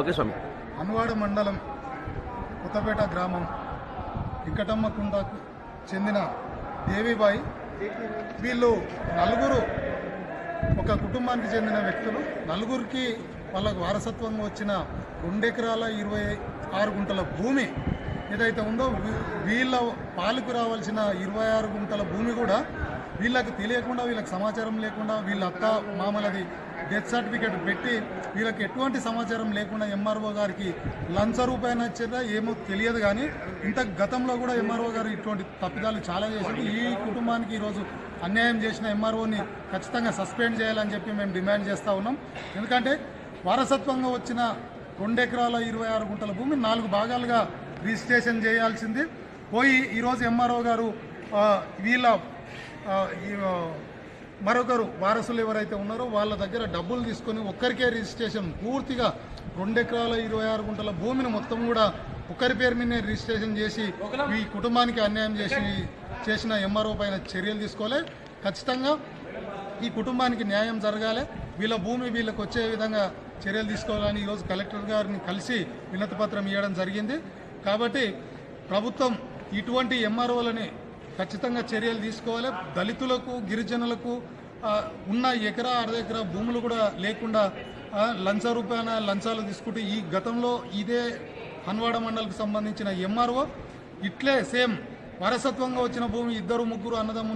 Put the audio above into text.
Okay స్వామి. అన్వాడ మండలం కొత్తపేట గ్రామం ఇక్కటమ్మకుంటకు చెందిన దేవిబాయి. వీళ్ళు నలుగురు ఒక కుటుంబానికి చెందిన వ్యక్తులు. నలుగురికి వాళ్ళకు వారసత్వంగా వచ్చిన రెండెకరాల ఇరవై ఆరు గుంటల భూమి ఏదైతే ఉందో వీళ్ళ పాలకు రావాల్సిన ఇరవై ఆరు గుంటల భూమి కూడా వీళ్ళకి తెలియకుండా వీళ్ళకి సమాచారం లేకుండా వీళ్ళ అత్త మామలది డెత్ సర్టిఫికేట్ పెట్టి వీళ్ళకి ఎటువంటి సమాచారం లేకుండా ఎంఆర్ఓ గారికి లంచ రూపాయన ఇచ్చారా ఏమో తెలియదు కానీ ఇంత గతంలో కూడా ఎంఆర్ఓ గారు ఇటువంటి తప్పిదాలు చాలా చేసింది ఈ కుటుంబానికి ఈరోజు అన్యాయం చేసిన ఎంఆర్ఓని ఖచ్చితంగా సస్పెండ్ చేయాలని చెప్పి మేము డిమాండ్ చేస్తూ ఉన్నాం. ఎందుకంటే వారసత్వంగా వచ్చిన రెండు ఎకరాల ఇరవై ఆరు గుంటల భూమి నాలుగు భాగాలుగా రిజిస్ట్రేషన్ చేయాల్సింది. పోయి ఈరోజు ఎంఆర్ఓ గారు వీళ్ళ ఈ, మరొకరు వారసులు ఎవరైతే ఉన్నారో వాళ్ళ దగ్గర డబ్బులు తీసుకొని ఒక్కరికే రిజిస్ట్రేషన్ పూర్తిగా రెండు ఎకరాల ఇరవై ఆరు గుంటల భూమిని మొత్తం కూడా ఒక్కరి పేరు మీదనే రిజిస్ట్రేషన్ చేసి ఈ కుటుంబానికి అన్యాయం చేసి చేసిన ఎంఆర్ఓ పైన చర్యలు తీసుకోవాలి. ఖచ్చితంగా ఈ కుటుంబానికి న్యాయం జరగాలి. వీళ్ళ భూమి వీళ్ళకి వచ్చే విధంగా చర్యలు తీసుకోవాలని ఈరోజు కలెక్టర్ గారిని కలిసి వినతిపత్రం ఇవ్వడం జరిగింది. కాబట్టి ప్రభుత్వం ఇటువంటి ఎంఆర్ఓలని ఖచ్చితంగా చర్యలు తీసుకోవాలి. దళితులకు గిరిజనులకు ఉన్న ఎకరా అర్ధ ఎకరా భూములు కూడా లేకుండా లంచ రూపాయన లంచాలు తీసుకుంటూ ఈ గతంలో ఇదే హన్వాడ మండలికి సంబంధించిన ఎంఆర్ఓ ఇట్లే సేమ్ వారసత్వంగా వచ్చిన భూమి ఇద్దరు ముగ్గురు అన్నదమ్ములు